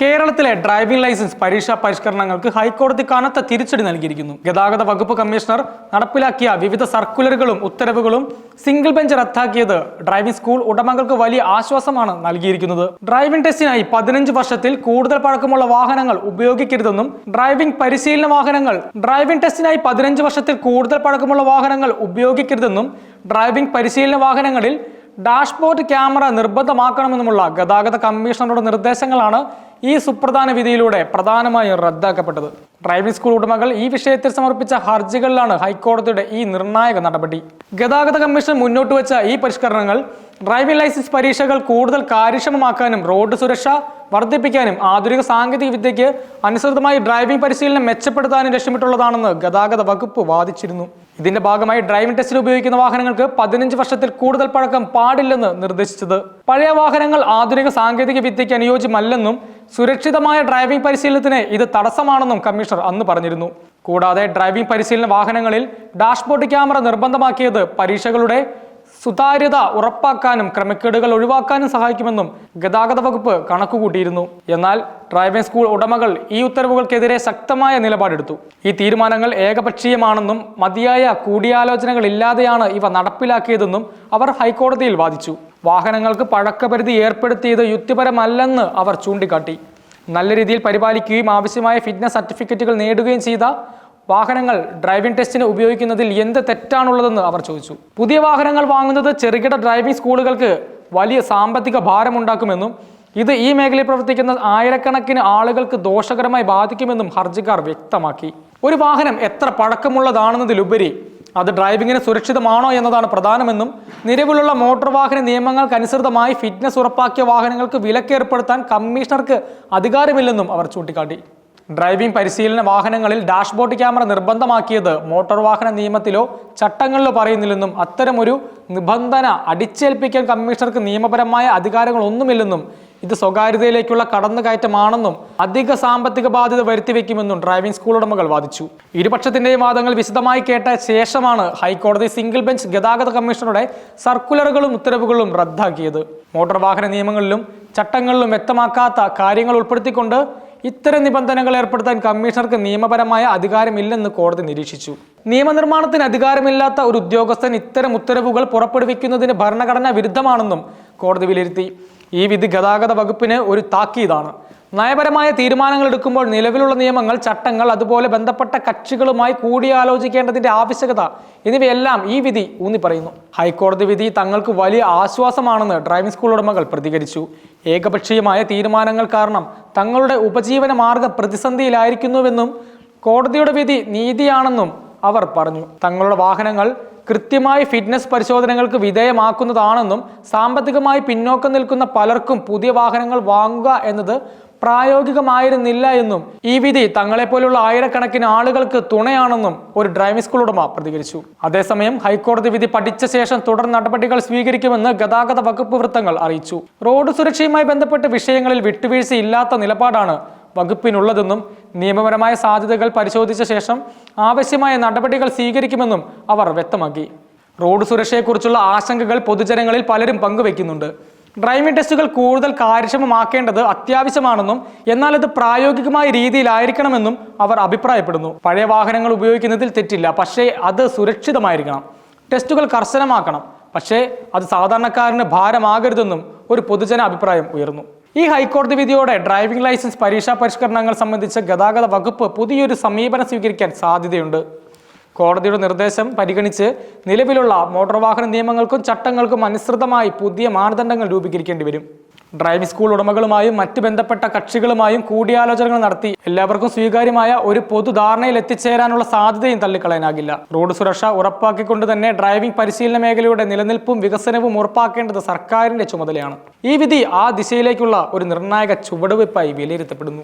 കേരളത്തിലെ driving licence പരീക്ഷാ പരിഷ്കരണങ്ങൾക്ക് ഹൈക്കോടതി കനത്ത തിരിച്ചടി നൽകിയിരിക്കുന്നു. ഗതാഗത വകുപ്പ് കമ്മീഷണർ നടപ്പിലാക്കിയ വിവിധ സർക്കുലറുകളും ഉത്തരവുകളും സിംഗിൾ ബെഞ്ച് റദ്ദാക്കിയത് ഡ്രൈവിംഗ് സ്കൂൾ ഉടമകൾക്ക് വലിയ ആശ്വാസമാണ് നൽകിയിരിക്കുന്നത്. ഡ്രൈവിംഗ് ടെസ്റ്റിനായി പതിനഞ്ച് വർഷത്തിൽ കൂടുതൽ പഴക്കമുള്ള വാഹനങ്ങൾ ഉപയോഗിക്കരുതെന്നും ഡ്രൈവിംഗ് പരിശീലന വാഹനങ്ങൾ ഡ്രൈവിംഗ് ടെസ്റ്റിനായി പതിനഞ്ച് വർഷത്തിൽ കൂടുതൽ പഴക്കമുള്ള വാഹനങ്ങൾ ഉപയോഗിക്കരുതെന്നും ഡ്രൈവിംഗ് പരിശീലന വാഹനങ്ങളിൽ ഡാഷ്ബോർഡ് ക്യാമറ നിർബന്ധമാക്കണമെന്നുമുള്ള ഗതാഗത കമ്മീഷണറുടെ നിർദ്ദേശങ്ങളാണ് ഈ സുപ്രധാന വിധിയിലൂടെ പ്രധാനമായും റദ്ദാക്കപ്പെട്ടത്. ഡ്രൈവിംഗ് സ്കൂൾ ഉടമകൾ ഈ വിഷയത്തിൽ സമർപ്പിച്ച ഹർജികളിലാണ് ഹൈക്കോടതിയുടെ ഈ നിർണായക നടപടി. ഗതാഗത കമ്മീഷൻ മുന്നോട്ട് വെച്ച ഈ പരിഷ്കരണങ്ങൾ ഡ്രൈവിംഗ് ലൈസൻസ് പരീക്ഷകൾ കൂടുതൽ കാര്യക്ഷമമാക്കാനും റോഡ് സുരക്ഷ വർദ്ധിപ്പിക്കാനും ആധുനിക സാങ്കേതിക വിദ്യയ്ക്ക് അനുസൃതമായി ഡ്രൈവിംഗ് പരിശീലനം മെച്ചപ്പെടുത്താനും ലക്ഷ്യമിട്ടുള്ളതാണെന്ന് ഗതാഗത വകുപ്പ് വാദിച്ചിരുന്നു. ഇതിന്റെ ഭാഗമായി ഡ്രൈവിംഗ് ടെസ്റ്റിൽ ഉപയോഗിക്കുന്ന വാഹനങ്ങൾക്ക് പതിനഞ്ച് വർഷത്തിൽ കൂടുതൽ പഴക്കം പാടില്ലെന്ന് നിർദ്ദേശിച്ചത്. പഴയ വാഹനങ്ങൾ ആധുനിക സാങ്കേതിക വിദ്യയ്ക്ക് അനുയോജ്യമല്ലെന്നും സുരക്ഷിതമായ ഡ്രൈവിംഗ് പരിശീലനത്തിന് ഇത് തടസ്സമാണെന്നും കമ്മീഷണർ അന്ന് പറഞ്ഞിരുന്നു. കൂടാതെ ഡ്രൈവിംഗ് പരിശീലന വാഹനങ്ങളിൽ ഡാഷ്ബോർഡ് ക്യാമറ നിർബന്ധമാക്കിയത് പരീക്ഷകളുടെ സുതാര്യത ഉറപ്പാക്കാനും ക്രമക്കേടുകൾ ഒഴിവാക്കാനും സഹായിക്കുമെന്നും ഗതാഗത വകുപ്പ് കണക്കുകൂട്ടിയിരുന്നു. എന്നാൽ ഡ്രൈവിംഗ് സ്കൂൾ ഉടമകൾ ഈ ഉത്തരവുകൾക്കെതിരെ ശക്തമായ നിലപാടെടുത്തു. ഈ തീരുമാനങ്ങൾ ഏകപക്ഷീയമാണെന്നും മതിയായ കൂടിയാലോചനകൾ ഇല്ലാതെയാണ് ഇവ നടപ്പിലാക്കിയതെന്നും അവർ ഹൈക്കോടതിയിൽ വാദിച്ചു. വാഹനങ്ങൾക്ക് പഴക്കപരിധി ഏർപ്പെടുത്തിയത് യുക്തിപരമല്ലെന്ന് അവർ ചൂണ്ടിക്കാട്ടി. നല്ല രീതിയിൽ പരിപാലിക്കുകയും ആവശ്യമായ ഫിറ്റ്നസ് സർട്ടിഫിക്കറ്റുകൾ നേടുകയും ചെയ്ത വാഹനങ്ങൾ ഡ്രൈവിംഗ് ടെസ്റ്റിന് ഉപയോഗിക്കുന്നതിൽ എന്ത് തെറ്റാണുള്ളതെന്ന് അവർ ചോദിച്ചു. പുതിയ വാഹനങ്ങൾ വാങ്ങുന്നത് ചെറുകിട ഡ്രൈവിംഗ് സ്കൂളുകൾക്ക് വലിയ സാമ്പത്തിക ഭാരമുണ്ടാക്കുമെന്നും ഇത് ഈ മേഖലയിൽ പ്രവർത്തിക്കുന്ന ആയിരക്കണക്കിന് ആളുകൾക്ക് ദോഷകരമായി ബാധിക്കുമെന്നും ഹർജിക്കാർ വ്യക്തമാക്കി. ഒരു വാഹനം എത്ര പഴക്കമുള്ളതാണെന്നതിലുപരി അത് ഡ്രൈവിങ്ങിന് സുരക്ഷിതമാണോ എന്നതാണ് പ്രധാനമെന്നും നിലവിലുള്ള മോട്ടോർ വാഹന നിയമങ്ങൾക്കനുസൃതമായി ഫിറ്റ്നസ് ഉറപ്പാക്കിയ വാഹനങ്ങൾക്ക് വിലക്കേർപ്പെടുത്താൻ കമ്മീഷണർക്ക് അധികാരമില്ലെന്നും അവർ ചൂണ്ടിക്കാട്ടി. ഡ്രൈവിംഗ് പരിശീലന വാഹനങ്ങളിൽ ഡാഷ്ബോർഡ് ക്യാമറ നിർബന്ധമാക്കിയത് മോട്ടോർ വാഹന നിയമത്തിലോ ചട്ടങ്ങളിലോ പറയുന്നില്ലെന്നും അത്തരമൊരു നിബന്ധന അടിച്ചേൽപ്പിക്കാൻ കമ്മീഷണർക്ക് നിയമപരമായ അധികാരങ്ങളൊന്നുമില്ലെന്നും ഇത് സ്വകാര്യതയിലേക്കുള്ള കടന്നുകയറ്റമാണെന്നും അധിക സാമ്പത്തിക ബാധ്യത വരുത്തിവെക്കുമെന്നും ഡ്രൈവിംഗ് സ്കൂൾ ഉടമകൾ വാദിച്ചു. ഇരുപക്ഷത്തിന്റെയും വാദങ്ങൾ വിശദമായി കേട്ട ശേഷമാണ് ഹൈക്കോടതി സിംഗിൾ ബെഞ്ച് ഗതാഗത കമ്മീഷണറുടെ സർക്കുലറുകളും ഉത്തരവുകളും റദ്ദാക്കിയത്. മോട്ടോർ വാഹന നിയമങ്ങളിലും ചട്ടങ്ങളിലും വ്യക്തമാക്കാത്ത കാര്യങ്ങൾ ഉൾപ്പെടുത്തിക്കൊണ്ട് ഇത്തരം നിബന്ധനകൾ ഏർപ്പെടുത്താൻ കമ്മീഷണർക്ക് നിയമപരമായ അധികാരമില്ലെന്ന് കോടതി നിരീക്ഷിച്ചു. നിയമനിർമ്മാണത്തിന് അധികാരമില്ലാത്ത ഒരു ഉദ്യോഗസ്ഥൻ ഇത്തരം ഉത്തരവുകൾ പുറപ്പെടുവിക്കുന്നതിന് ഭരണഘടനാ വിരുദ്ധമാണെന്നും കോടതി വിലയിരുത്തി. ഈ വിധി ഗതാഗത വകുപ്പിന് ഒരു താക്കീതാണ്. നയപരമായ തീരുമാനങ്ങൾ എടുക്കുമ്പോൾ നിലവിലുള്ള നിയമങ്ങൾ ചട്ടങ്ങൾ അതുപോലെ ബന്ധപ്പെട്ട കക്ഷികളുമായി കൂടിയാലോചിക്കേണ്ടതിന്റെ ആവശ്യകത എന്നിവയെല്ലാം ഈ വിധി ഊന്നി പറയുന്നു ഹൈക്കോടതി വിധി തങ്ങൾക്ക് വലിയ ആശ്വാസമാണെന്ന് ഡ്രൈവിംഗ് സ്കൂൾ ഉടമകൾ പ്രതികരിച്ചു. ഏകപക്ഷീയമായ തീരുമാനങ്ങൾ കാരണം തങ്ങളുടെ ഉപജീവന മാർഗം പ്രതിസന്ധിയിലായിരിക്കുന്നുവെന്നും കോടതിയുടെ വിധി നീതിയാണെന്നും അവർ പറഞ്ഞു. തങ്ങളുടെ വാഹനങ്ങൾ കൃത്യമായി ഫിറ്റ്നസ് പരിശോധനകൾക്ക് വിധേയമാക്കുന്നതാണെന്നും സാമ്പത്തികമായി പിന്നോക്കം നിൽക്കുന്ന പലർക്കും പുതിയ വാഹനങ്ങൾ വാങ്ങുക എന്നത് പ്രായോഗികമായിരുന്നില്ല എന്നും ഈ വിധി തങ്ങളെപ്പോലുള്ള ആയിരക്കണക്കിന് ആളുകൾക്ക് തുണയാണെന്നും ഒരു ഡ്രൈവിംഗ് സ്കൂൾ ഉടമ പ്രതികരിച്ചു. അതേസമയം ഹൈക്കോടതി വിധി പഠിച്ച ശേഷം തുടർ നടപടികൾ സ്വീകരിക്കുമെന്ന് ഗതാഗത വകുപ്പ് വൃത്തങ്ങൾ അറിയിച്ചു. റോഡ് സുരക്ഷയുമായി ബന്ധപ്പെട്ട വിഷയങ്ങളിൽ വിട്ടുവീഴ്ചയില്ലാത്ത നിലപാടാണ് വകുപ്പിനുള്ളതെന്നും നിയമപരമായ സാധ്യതകൾ പരിശോധിച്ച ശേഷം ആവശ്യമായ നടപടികൾ സ്വീകരിക്കുമെന്നും അവർ വ്യക്തമാക്കി. റോഡ് സുരക്ഷയെക്കുറിച്ചുള്ള ആശങ്കകൾ പൊതുജനങ്ങളിൽ പലരും പങ്കുവെക്കുന്നുണ്ട് ഡ്രൈവിംഗ് ടെസ്റ്റുകൾ കൂടുതൽ കാര്യക്ഷമമാക്കേണ്ടത് അത്യാവശ്യമാണെന്നും എന്നാൽ അത് പ്രായോഗികമായ രീതിയിലായിരിക്കണമെന്നും അവർ അഭിപ്രായപ്പെടുന്നു. പഴയ വാഹനങ്ങൾ ഉപയോഗിക്കുന്നതിൽ തെറ്റില്ല. പക്ഷേ അത് സുരക്ഷിതമായിരിക്കണം. ടെസ്റ്റുകൾ കർശനമാക്കണം. പക്ഷേ അത് സാധാരണക്കാരന് ഭാരമാകരുതെന്നും ഒരു പൊതുജന അഭിപ്രായം ഉയർന്നു. ഈ ഹൈക്കോടതി വിധിയോടെ ഡ്രൈവിംഗ് ലൈസൻസ് പരീക്ഷാ പരിഷ്കരണങ്ങൾ സംബന്ധിച്ച് ഗതാഗത വകുപ്പ് പുതിയൊരു സമീപനം സ്വീകരിക്കാൻ സാധ്യതയുണ്ട്. കോടതിയുടെ നിർദ്ദേശം പരിഗണിച്ച് നിലവിലുള്ള മോട്ടോർ വാഹന നിയമങ്ങൾക്കും ചട്ടങ്ങൾക്കും അനുസൃതമായി പുതിയ മാനദണ്ഡങ്ങൾ രൂപീകരിക്കേണ്ടി വരും. ഡ്രൈവിംഗ് സ്കൂൾ ഉടമകളുമായും മറ്റ് ബന്ധപ്പെട്ട കക്ഷികളുമായും കൂടിയാലോചനകൾ നടത്തി എല്ലാവർക്കും സ്വീകാര്യമായ ഒരു പൊതുധാരണയിൽ എത്തിച്ചേരാനുള്ള സാധ്യതയും തള്ളിക്കളയാനാകില്ല. റോഡ് സുരക്ഷ ഉറപ്പാക്കിക്കൊണ്ട് തന്നെ ഡ്രൈവിംഗ് പരിശീലന മേഖലയുടെ നിലനിൽപ്പും വികസനവും ഉറപ്പാക്കേണ്ടത് സർക്കാരിന്റെ ചുമതലയാണ്. ഈ വിധി ആ ദിശയിലേക്കുള്ള ഒരു നിർണായക ചുവടുവയ്പായി വിലയിരുത്തപ്പെടുന്നു.